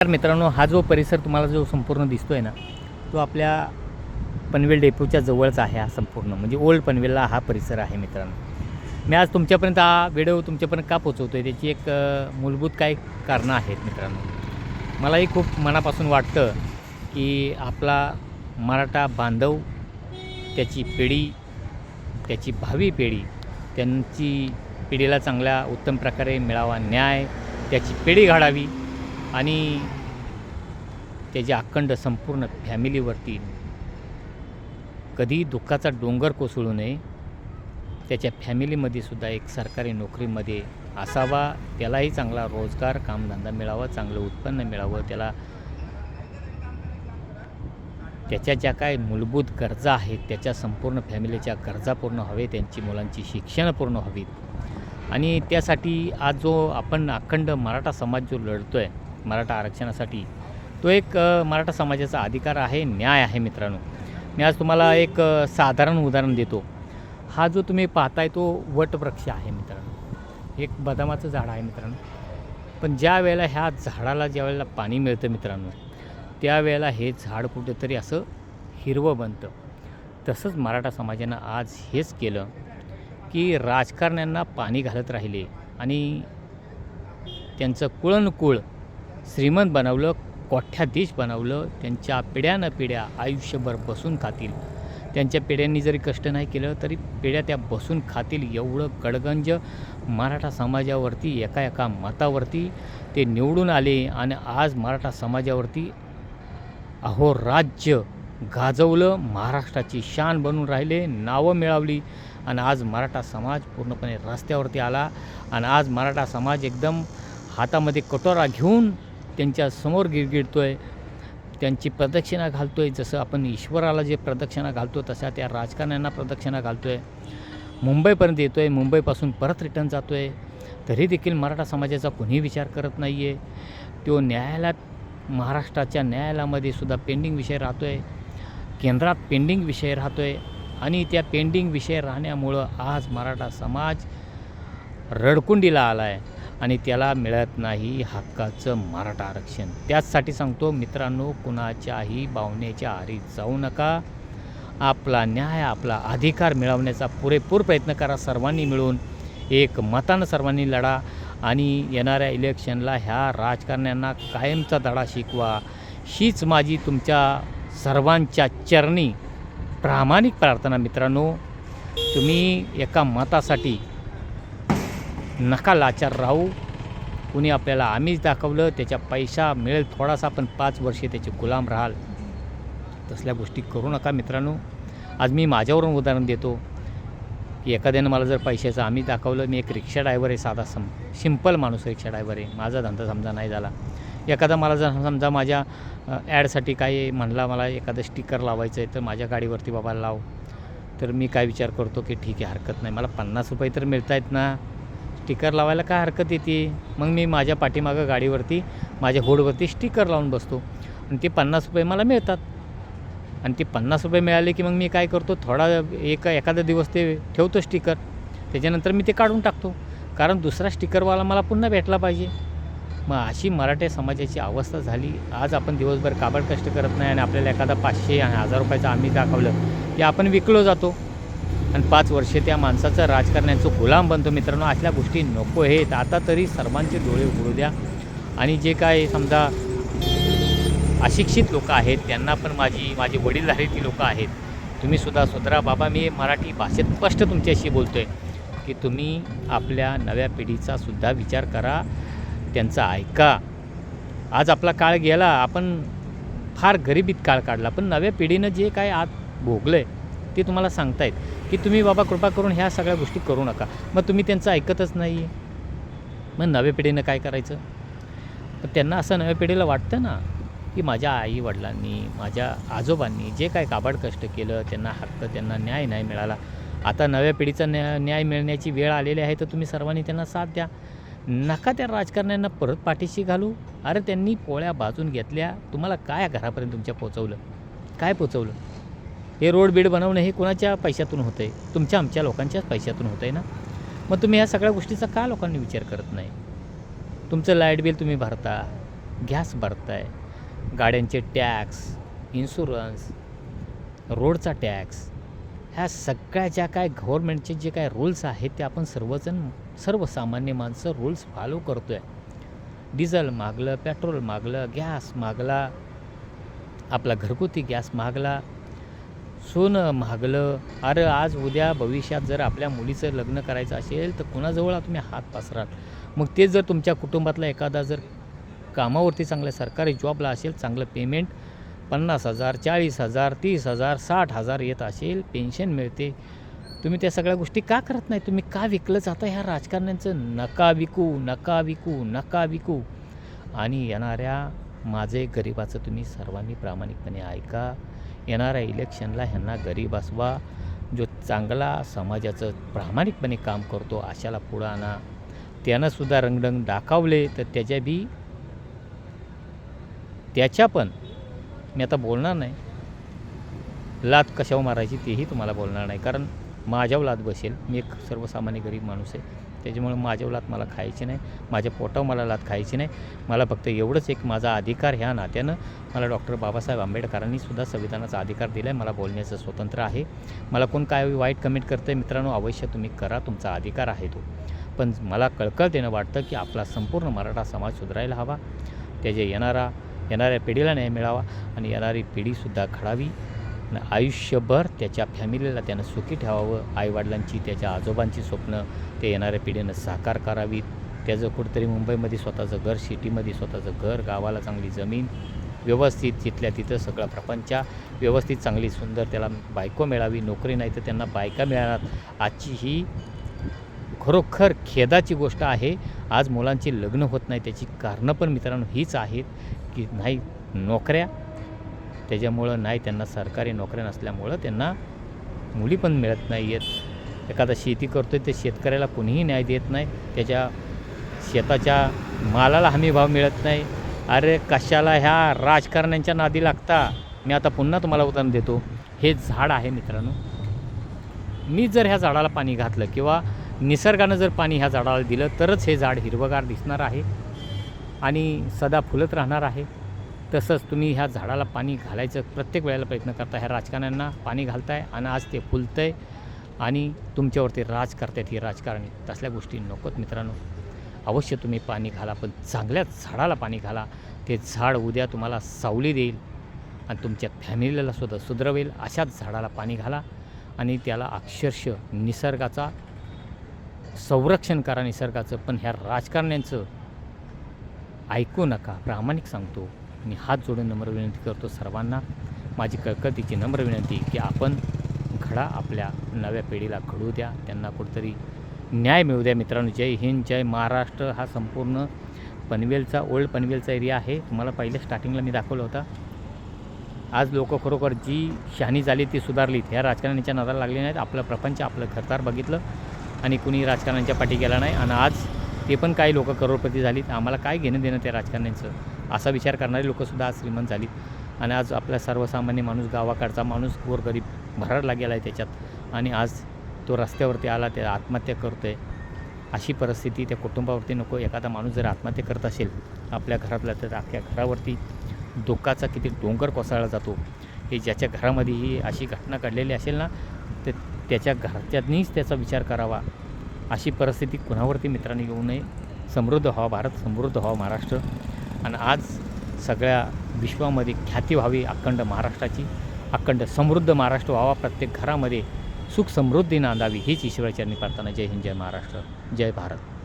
तर मित्रांनो हा जो परिसर तुम्हाला जो संपूर्ण दिसतो आहे ना तो आपल्या पनवेल डेपोच्या जवळच आहे हा संपूर्ण. म्हणजे ओल्ड पनवेलला हा परिसर आहे मित्रांनो. मी आज तुमच्यापर्यंत हा व्हिडिओ तुमच्यापर्यंत का पोचवतो आहे त्याची एक मूलभूत काही कारणं आहेत मित्रांनो. मलाही खूप मनापासून वाटतं की आपला मराठा बांधव त्याची पिढी त्याची भावी पिढी त्यांची पिढीला चांगल्या उत्तम प्रकारे मिळावा न्याय त्याची पिढी घडावी आणि त्याच्या अखंड संपूर्ण फॅमिलीवरती कधी दुःखाचा डोंगर कोसळू नये त्याच्या फॅमिलीमध्ये सुद्धा एक सरकारी नोकरीमध्ये असावा त्यालाही चांगला रोजगार कामधंदा मिळावा चांगलं उत्पन्न मिळावं त्याला त्याच्या ज्या काय मूलभूत गरजा आहेत त्याच्या संपूर्ण फॅमिलीच्या गरजा पूर्ण हवे त्यांची मुलांची शिक्षणं पूर्ण हवीत. आणि त्यासाठी आज जो आपण अखंड मराठा समाज जो लढतो आहे मराठा आरक्षणासाठी. तो एक मराठा समाजाचा अधिकार आहे न्याय आहे मित्रांनो. मी आज तुम्हाला एक साधारण उदाहरण देतो. हा जो तुम्ही पाहताय तो वटवृक्ष आहे मित्रांनो. एक बदामाचं झाड आहे मित्रांनो. पण ज्या वेळेला ह्या झाडाला ज्या वेळेला पाणी मिळतं मित्रांनो त्यावेळेला हे झाड कुठेतरी असं हिरवं बनतं. तसंच मराठा समाजानं आज हेच केलं की राजकारण्यांना पाणी घालत राहिले आणि त्यांचं कुळनकुळ श्रीमंत बनवलं कोठ्याधीश बनवलं त्यांच्या पिढ्यानं पिढ्या आयुष्यभर बसून खातील. त्यांच्या पिढ्यांनी जरी कष्ट नाही केलं तरी पिढ्या त्या बसून खातील एवढं गडगंज मराठा समाजावरती एका एका मतावरती ते निवडून आले आणि आज मराठा समाजावरती अहो राज्य गाजवलं महाराष्ट्राची शान बनून राहिले नावं मिळवली आणि आज मराठा समाज पूर्णपणे रस्त्यावरती आला आणि आज मराठा समाज एकदम हातामध्ये कटोरा घेऊन त्यांच्यासमोर गिरगिडतो आहे त्यांची प्रदक्षिणा घालतो आहे जसं आपण ईश्वराला जे प्रदक्षिणा घालतो तशा त्या राजकारण्यांना प्रदक्षिणा घालतो आहे मुंबईपर्यंत येतो आहे मुंबईपासून परत रिटर्न जातो आहे तरी देखील मराठा समाजाचा कुणीही विचार करत नाही आहे तो न्यायालयात महाराष्ट्राच्या न्यायालयामध्ये सुद्धा पेंडिंग विषय राहतो आहे केंद्रात पेंडिंग विषय राहतो आहे आणि त्या पेंडिंग विषय राहण्यामुळं आज मराठा समाज रडकुंडीला आला आहे आणि त्याला मिळत नाही हक्काचं मराठा आरक्षण. त्याचसाठी सांगतो मित्रांनो कुणाच्याही भावनेच्या आरी जाऊ नका. आपला न्याय आपला अधिकार मिळवण्याचा पुरेपूर प्रयत्न करा सर्वांनी मिळून. एक मतानं सर्वांनी लढा आणि येणाऱ्या इलेक्शनला ह्या राजकारण्यांना कायमचा धडा शिकवा. हीच माझी तुमच्या सर्वांच्या चरणी प्रामाणिक प्रार्थना मित्रांनो. तुम्ही एका मतासाठी नका लाचार राहू. कुणी आपल्याला आम्हीच दाखवलं त्याच्या पैसा मिळेल थोडासा पण पाच वर्षे त्याचे गुलाम राहाल. तसल्या गोष्टी करू नका मित्रांनो. आज मी माझ्यावरून उदाहरण देतो. की एखाद्यानं मला जर पैशाचं आम्ही दाखवलं मी एक रिक्षा ड्रायव्हर आहे साधा सम सिंपल माणूस रिक्षा ड्रायव्हर आहे. माझा धंदा समजा नाही झाला. एखादा मला जर समजा माझ्या ॲडसाठी काय म्हणला मला एखादं स्टिकर लावायचं आहे तर माझ्या गाडीवरती बाबा लाव. तर मी काय विचार करतो की ठीक आहे हरकत नाही. मला पन्नास रुपये तर मिळत आहेत ना. स्टिकर लावायला काय हरकत येते? मग मी माझ्या पाठीमागं गाडीवरती माझ्या होडवरती स्टिकर लावून बसतो. आणि ते पन्नास रुपये मला मिळतात. आणि ते पन्नास रुपये मिळाले की मग मी काय करतो? थोडा एक एखादा दिवस ते ठेवतो स्टिकर. त्याच्यानंतर मी ते काढून टाकतो. कारण दुसरा स्टिकरवाला मला पुन्हा भेटला पाहिजे. मग अशी मराठी समाजाची अवस्था झाली. आज आपण दिवसभर काबड कष्ट करत नाही आणि आपल्याला एखादा पाचशे आणि हजार रुपयाचं आम्ही दाखवलं की आपण विकलो जातो. आणि पाच वर्षे त्या माणसाचं राजकारण्याचं गुलाम बनतो मित्रांनो. असल्या गोष्टी नको आहेत. आता तरी सर्वांचे डोळे उघडू द्या. आणि जे काय समजा अशिक्षित लोक आहेत त्यांना पण माझी माझे वडील झाले ती लोकं आहेत. तुम्ही सुद्धा सुधरा. बाबा मी मराठी भाषेत स्पष्ट तुमच्याशी बोलतो आहे की तुम्ही आपल्या नव्या पिढीचा सुद्धा विचार करा त्यांचा ऐका. आज आपला काळ गेला. आपण फार गरिबीत काळ काढला. पण नव्या पिढीनं जे काय आत भोगलं आहे ते तुम्हाला सांगतायत की तुम्ही बाबा कृपा करून ह्या सगळ्या गोष्टी करू नका. मग तुम्ही त्यांचं ऐकतच नाही. आहे मग नव्या पिढीनं काय करायचं? पण त्यांना असं नव्या पिढीला वाटतं ना की माझ्या आई वडिलांनी माझ्या आजोबांनी जे काय काबाड कष्ट केलं त्यांना हक्क त्यांना न्याय नाही मिळाला. आता नव्या पिढीचा न्या न्याय मिळण्याची वेळ आलेली आहे तर तुम्ही सर्वांनी त्यांना साथ द्या. नका त्या राजकारण्यांना परत पाठीशी घालू. अरे त्यांनी पोळ्या बाजून घेतल्या. तुम्हाला काय घरापर्यंत तुमच्या पोचवलं? काय पोचवलं? हे रोड बीड बनवणं हे कोणाच्या पैशातून होतं आहे तुमच्या आमच्या लोकांच्याच पैशातून होतं आहे ना? मग तुम्ही ह्या सगळ्या गोष्टीचा का लोकांनी विचार करत नाही? तुमचं लाइट बिल तुम्ही भरता गॅस भरताय गाड्यांचे टॅक्स इन्शुरन्स रोडचा टॅक्स ह्या सगळ्या ज्या काय गव्हर्मेंटचे जे काय रूल्स आहेत ते आपण सर्वजण सर्वसामान्य माणसं रूल्स फॉलो करतो आहे डिझेल मागलं पेट्रोल मागलं गॅस मागला आपला घरगुती गॅस मागला सोनं महागलं. अरे आज उद्या भविष्यात जर आपल्या मुलीचं लग्न करायचं असेल तर कुणाजवळ तुम्ही हात पसराल? मग ते जर तुमच्या कुटुंबातला एखादा जर कामावरती चांगल्या सरकारी जॉबला असेल चांगलं पेमेंट पन्नास हजार चाळीस हजार तीस हजार साठ हजार येत असेल पेन्शन मिळते. तुम्ही त्या सगळ्या गोष्टी का करत नाही? तुम्ही का विकलं जातं ह्या राजकारण्यांचं? नका विकू नका विकू नका विकू. आणि येणाऱ्या माझे गरिबाचं तुम्ही सर्वांनी प्रामाणिकपणे ऐका. येणाऱ्या इलेक्शनला ह्यांना गरीब असवा जो चांगला समाजाचं प्रामाणिकपणे काम करतो अशाला पुढं आणा. त्यानंसुद्धा रंगडंग दाखवले तर त्याच्या बी त्याच्या पण. मी आता बोलणार नाही. लात कशावर मारायची तेही तुम्हाला बोलणार नाही. कारण माझ्यावर लात बसेल. मी एक सर्वसामान्य गरीब माणूस आहे. त्याच्यामुळे माझ्या लात मला खायची नाही माझ्या पोटावर मला लात खायची नाही. मला फक्त एवढंच एक माझा अधिकार ह्या नात्यानं मला डॉक्टर बाबासाहेब आंबेडकरांनी सुद्धा संविधानाचा अधिकार दिला आहे मला बोलण्याचं स्वतंत्र आहे. मला कोण काय वाईट कमेंट करतं मित्रांनो अवश्य तुम्ही करा. तुमचा अधिकार आहे तो. पण मला कळकळ देणं वाटतं की आपला संपूर्ण मराठा समाज सुधारायला हवा. त्याचे येणारा येणाऱ्या पिढीला न्याय मिळावा आणि येणारी पिढीसुद्धा घडावी. आयुष्यभर त्याच्या फॅमिलीला त्यानं सुखी ठेवावं आईवडिलांची त्याच्या आजोबांची स्वप्न ते येणाऱ्या पिढीनं साकार करावीत. त्याचं कुठंतरी मुंबईमध्ये स्वतःचं घर सिटीमध्ये स्वतःचं घर गावाला चांगली जमीन व्यवस्थित तिथल्या तिथं सगळा प्रपंच व्यवस्थित चांगली सुंदर त्याला बायको मिळावी नोकरी नाही तर त्यांना बायका मिळणार. आजची ही खरोखर खेदाची गोष्ट आहे. आज मुलांची लग्न होत नाही त्याची कारणं पण मित्रांनो हीच आहेत की नाही नोकऱ्या त्याच्यामुळं नाही त्यांना सरकारी नोकऱ्या नसल्यामुळं त्यांना मुली पण मिळत नाही आहेत एखादा शेती करतो आहे ते शेतकऱ्याला कुणीही न्याय देत नाही. त्याच्या शेताच्या मालाला हमी भाव मिळत नाही. अरे कशाला ह्या राजकारण्यांच्या नादी लागता? मी आता पुन्हा तुम्हाला उदाहरण देतो. हे झाड आहे मित्रांनो. मी जर ह्या झाडाला पाणी घातलं किंवा निसर्गानं जर पाणी ह्या झाडाला दिलं तरच हे झाड हिरवगार दिसणार आहे आणि सदा फुलत राहणार आहे. तसंच तुम्ही ह्या झाडाला पाणी घालायचं प्रत्येक वेळेला प्रयत्न करता. ह्या राजकारण्यांना पाणी घालताय आणि आज ते फुलतं आहे आणि तुमच्यावरती राज करतायत ही राजकारणी. तसल्या गोष्टी नकोत मित्रांनो. अवश्य तुम्ही पाणी घाला पण चांगल्याच झाडाला पाणी घाला. ते झाड उद्या तुम्हाला सावली देईल आणि तुमच्या फॅमिलीला सुद्धा सुधरवेल. अशाच झाडाला पाणी घाला आणि त्याला अक्षरशः निसर्गाचा संरक्षण करा निसर्गाचं. पण ह्या राजकारण्यांचं ऐकू नका प्रामाणिक सांगतो. मी हात जोडून नम्र विनंती करतो सर्वांना. माझी कळकळतीची नम्र विनंती की आपण घडा आपल्या नव्या पिढीला घडू द्या. त्यांना कुठंतरी न्याय मिळू द्या मित्रांनो. जय हिंद जय महाराष्ट्र. हा संपूर्ण पनवेलचा ओल्ड पनवेलचा एरिया आहे. तुम्हाला पहिल्या स्टार्टिंगला मी दाखवलं होता. आज लोक खरोखर जी शहाणी झाली ती सुधारलीत. ह्या राजकारण्याच्या नजरा लागली नाहीत. आपलं प्रपंच आपलं घरदार बघितलं आणि कुणी राजकारण्यांच्या पाठी गेला नाही. आणि आज ते पण काही लोक करोडपती झालीत. आम्हाला काय घेणं देणं त्या राजकारण्यांचं? असा विचार करणारी लोकंसुद्धा आज श्रीमंत झाली. आणि आज आपला सर्वसामान्य माणूस गावाकडचा माणूस गोरगरीब भराडला गेला आहे त्याच्यात. आणि आज तो रस्त्यावरती आला ते आत्महत्या करतो आहे अशी परिस्थिती त्या कुटुंबावरती नको एखादा माणूस जर आत्महत्या करत असेल आपल्या घरातला तर अख्ख्या घरावरती दुःखाचा किती डोंगर कोसळला जातो. हे ज्याच्या घरामध्ये ही अशी घटना घडलेली असेल ना तर त्याच्या घरच्यांनीच त्याचा विचार करावा. अशी परिस्थिती कुणावरती मित्रांनी येऊ नये. समृद्ध व्हावा भारत समृद्ध व्हावा महाराष्ट्र. आणि आज सगळ्या विश्वामध्ये ख्याती व्हावी अखंड महाराष्ट्राची अखंड समृद्ध महाराष्ट्र व्हावा प्रत्येक घरामध्ये सुख समृद्धी नांदावी हीच ईश्वराचरणी प्रार्थना. जय हिंद जय महाराष्ट्र जय भारत.